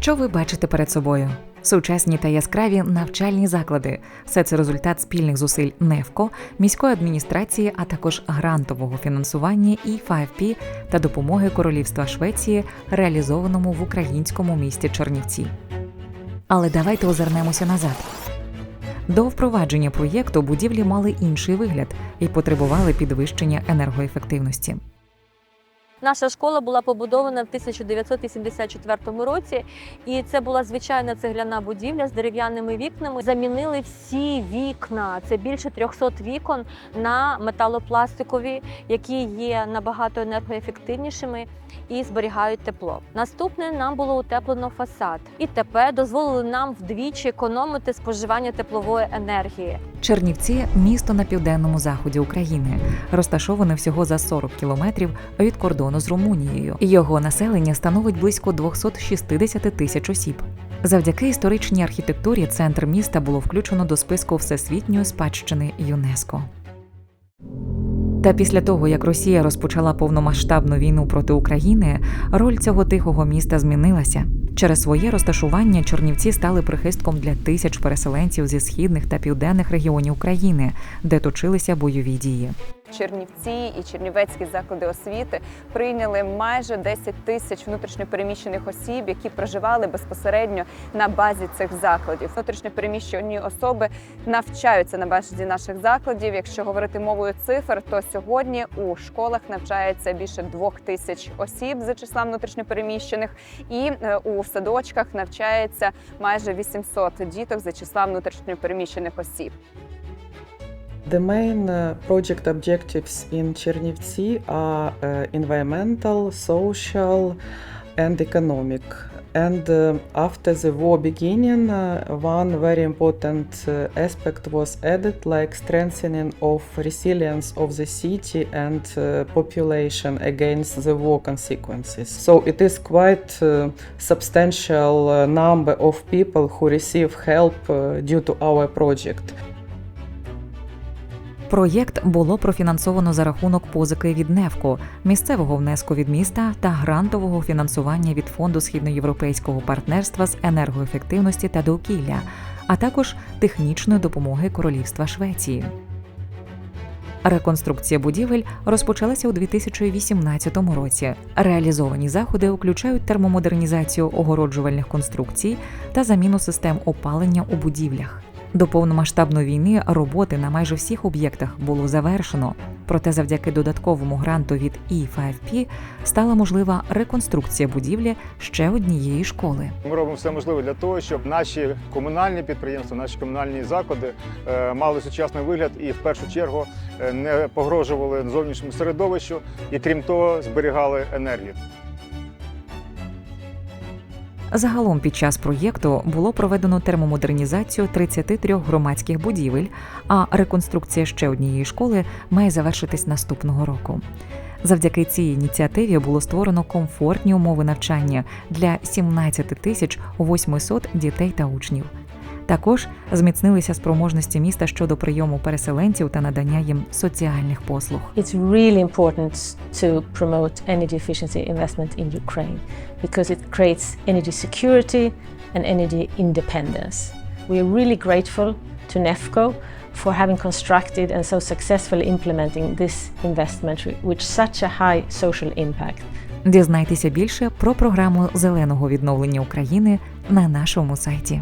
Що ви бачите перед собою? Сучасні та яскраві навчальні заклади. Все це результат спільних зусиль НЕФКО, міської адміністрації, а також грантового фінансування E5P та допомоги Королівства Швеції, реалізованому в українському місті Чернівці. Але давайте озирнемося назад. До впровадження проєкту будівлі мали інший вигляд і потребували підвищення енергоефективності. Наша школа була побудована в 1984 році, і це була звичайна цегляна будівля з дерев'яними вікнами. Замінили всі вікна. Це більше 300 вікон на металопластикові, які є набагато енергоефективнішими і зберігають тепло. Наступне нам було утеплено фасад, і тепер дозволили нам вдвічі економити споживання теплової енергії. Чернівці місто на південному заході України, розташоване всього за 40 кілометрів від кордону з Румунією. Його населення становить близько 260 тисяч осіб. Завдяки історичній архітектурі центр міста було включено до списку всесвітньої спадщини ЮНЕСКО. Та після того, як Росія розпочала повномасштабну війну проти України, роль цього тихого міста змінилася. Через своє розташування Чернівці стали прихистком для тисяч переселенців зі східних та південних регіонів України, де точилися бойові дії. Чернівці і чернівецькі заклади освіти прийняли майже 10 тисяч внутрішньопереміщених осіб, які проживали безпосередньо на базі цих закладів. Внутрішньопереміщені особи навчаються на базі наших закладів. Якщо говорити мовою цифр, то сьогодні у школах навчається більше двох тисяч осіб за числа внутрішньопереміщених, і е, у садочках навчається майже 800 діток за числа внутрішньопереміщених осіб. The main uh, project objectives in Chernivtsi are environmental, social, and economic. And uh, after the war beginning, uh, one very important uh, aspect was added, like strengthening of resilience of the city and uh, population against the war consequences. So it is quite uh, substantial uh, number of people who receive help uh, due to our project. Проєкт було профінансовано за рахунок позики від НЕФКО, місцевого внеску від міста та грантового фінансування від фонду східноєвропейського партнерства з енергоефективності та довкілля, а також технічної допомоги Королівства Швеції. Реконструкція будівель розпочалася у 2018 році. Реалізовані заходи включають термомодернізацію огороджувальних конструкцій та заміну систем опалення у будівлях. До повномасштабної війни роботи на майже всіх об'єктах було завершено. Проте, завдяки додатковому гранту від E5P стала можлива реконструкція будівлі ще однієї школи. Ми робимо все можливе для того, щоб наші комунальні підприємства, наші комунальні заклади е, мали сучасний вигляд і в першу чергу е, не погрожували зовнішньому середовищу і крім того зберігали енергію. Загалом під час проєкту було проведено термомодернізацію 33 громадських будівель, а реконструкція ще однієї школи має завершитись наступного року. Завдяки цій ініціативі було створено комфортні умови навчання для 17 тисяч 800 дітей та учнів. Також зміцнилися спроможності міста щодо прийому переселенців та надання їм соціальних послуг. It's really important to promote energy efficiency investment in Ukraine because it creates energy security and energy independence. We are really grateful to NEFCO for having constructed and so successfully implementing this investment with such a high social impact. Дізнайтеся більше про програму зеленого відновлення України на нашому сайті.